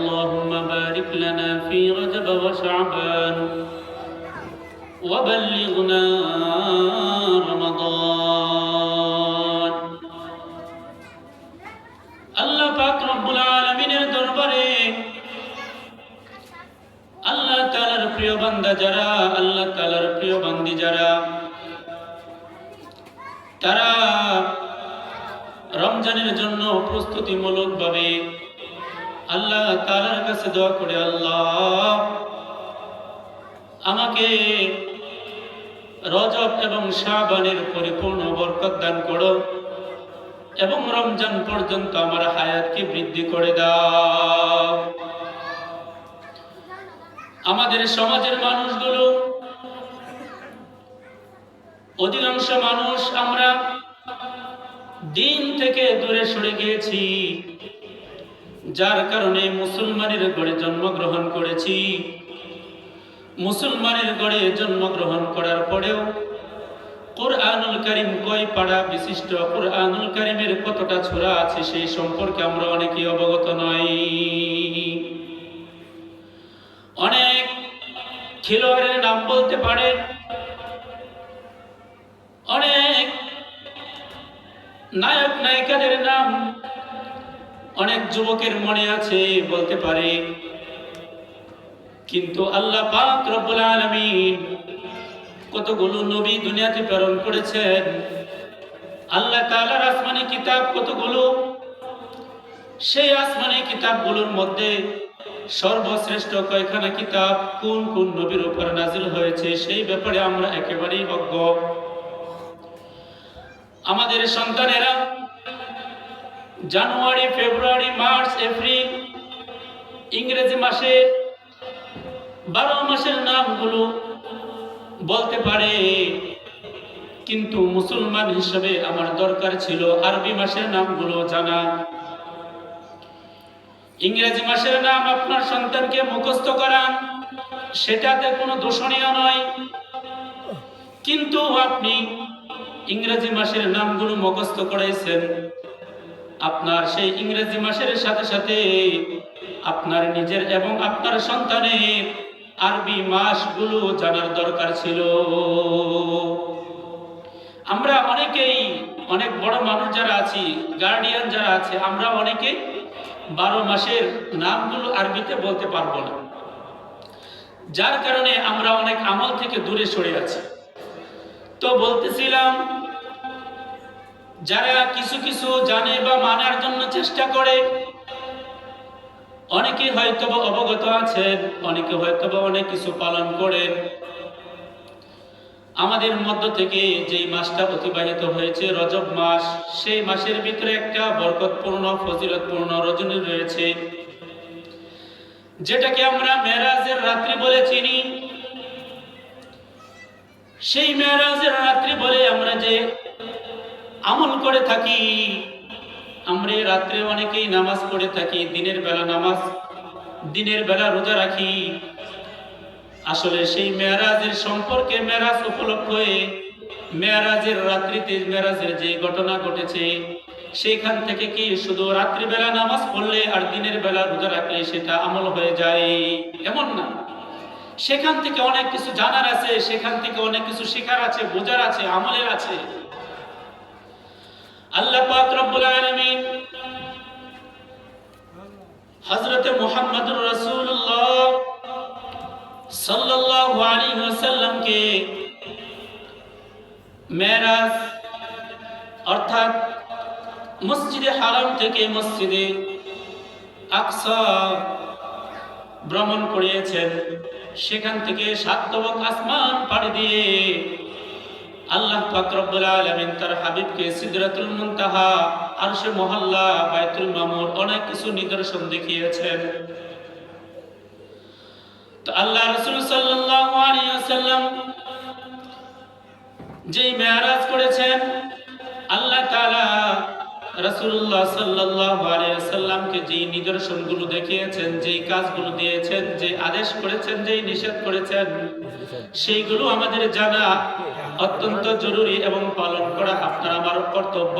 اللهم بارك لنا في رجب وشعبان وبلغنا رمضان আল্লাহ পাক রব্বুল আলামিনের দরবারে আল্লাহ তাআলার প্রিয় বান্দা যারা আল্লাহ তাআলার প্রিয় বান্দি যারা তারা রমজানের জন্য প্রস্তুতিমূলক ভাবে আল্লাহ তাআলার কাছে দোয়া করে, আল্লাহ, আমাকে রজব এবং শাবানের পরিপূর্ণ বরকত দান করো এবং রমজান পর্যন্ত আমার হায়াতকে বৃদ্ধি করে দাও। আমাদের সমাজের মানুষগুলো, অধিকাংশ মানুষ আমরা দিন থেকে দূরে সরে গিয়েছি। যার কারণে মুসলমানের গড়ে জন্মগ্রহণ করেছি। মুসলমানের গড়ে জন্মগ্রহণ করার পরেও কোরআনুল করিম কয় পাড়া বিশিষ্ট কোরআনুল করিমের কতটা ছোড়া আছে সেই সম্পর্কে আমরা অনেকে অবগত নই। অনেক খেলোয়াড়ের নাম বলতে পারে। অনেক নায়ক নায়িকাদের নাম অনেক যুবকের মনে আছে, বলতে পারে। কিন্তু আল্লাহ পাক রব্বুল আলামিন কতগুলো নবী দুনিয়াতে প্রেরণ করেছেন। আল্লাহ তাআলার আসমানি কিতাব কতগুলো? সেই আসমানি কিতাবগুলোর মধ্যে সর্বশ্রেষ্ঠ কয়খানা কিতাব কোন কোন নবীর উপর নাজিল হয়েছে, সেই ব্যাপারে আমরা একেবারেই অজ্ঞ আমাদের সন্তানেরা জানুয়ারি, ফেব্রুয়ারি, মার্চ, এপ্রিল, ইংরেজি মাসে বারো মাসের নামগুলো বলতে পারে। কিন্তু মুসলমান হিসেবে আমার দরকার ছিল আরবি মাসের নামগুলো জানা। ইংরেজি মাসের নাম আপনার সন্তানকে মুখস্থ করান সেটাতে কোনো দূষণীয় নয়। কিন্তু আপনি ইংরেজি মাসের নামগুলো মুখস্থ করাইছেন আপনার সেই ইংরেজি মাসের সাথে সাথে আপনার নিজের এবং আপনার সন্তানের আরবি মাসগুলো জানার দরকার ছিল। আমরা অনেকেই, অনেক বড় মানুষ যারা আছি গার্ডিয়ান যারা আছে, আমরা অনেকে বারো মাসের নামগুলো আরবিতে বলতে পারব না। যার কারণে আমরা অনেক আমল থেকে দূরে সরে আছি। তো বলতেছিলাম, যারা কিছু কিছু জানে চেষ্টা করে। অনেকে হয়তো বা অবগত আছেন, অনেকে হয়তো বা অনেক কিছু পালন করেন। আমাদের মধ্য থেকে যেই মাসটা অতিবাহিত হয়েছে, রজব মাস, সেই মাসের ভিতরে একটা বরকতপূর্ণ, ফজিলতপূর্ণ রজনী রয়েছে। যেটাকে আমরা মেরাজের রাত্রি বলে চিনি। সেই মেরাজের রাত্রি বলে আমরা যে আমল করে থাকি আমরা রাত্রে অনেকেই নামাজ পড়ে থাকি, দিনের বেলা নামাজ, দিনের বেলা রোজা রাখি। আসলে সেই মেয়ারাজের সম্পর্কে মেরাজ উপলক্ষে মেয়ারাজের রাত্রিতে মেয়ারাজের যে ঘটনা ঘটেছে, সেইখান থেকে কি শুধু রাত্রিবেলা নামাজ পড়লে আর দিনের বেলা রোজা রাখলে সেটা আমল হয়ে যায়? এমন না। সেখান থেকে অনেক কিছু জানার আছে, সেখান থেকে অনেক কিছু শেখার আছে, বোঝার আছে, আমলের আছে। আল্লাহ পাক রব্বুল আলামিন হযরত মুহাম্মদুর রাসূলুল্লাহ সাল্লাল্লাহু আলাইহি ওয়াসাল্লামকে মেরাজ অর্থাৎ মসজিদে হারাম থেকে মসজিদে আকসা ভ্রমণ করিয়েছেন। সেখান থেকে সাত আসমান পাড়ি দিয়ে আল্লাহ পাক রব্বুল আলামিন তার হাবিবকে সিদরাতুল মুনতাহা, আরশে মহল্লা, বাইতুল মামুর অনেক কিছু নিদর্শন দেখিয়েছেন। তো আল্লাহ রাসূল সাল্লাল্লাহু মেরাজ করেছেন, আল্লাহ তাআলা রাসূলুল্লাহ সাল্লাল্লাহু আলাইহি যেই নিদর্শনগুলো দেখিয়েছেন, যেই কাজগুলো দিয়েছেন যে আদেশ করেছেন, যেই নিষেধ করেছেন, সেইগুলো আমাদের জানা। অত্যন্ত জরুরি এবং পালন করা আপনার আমার কর্তব্য।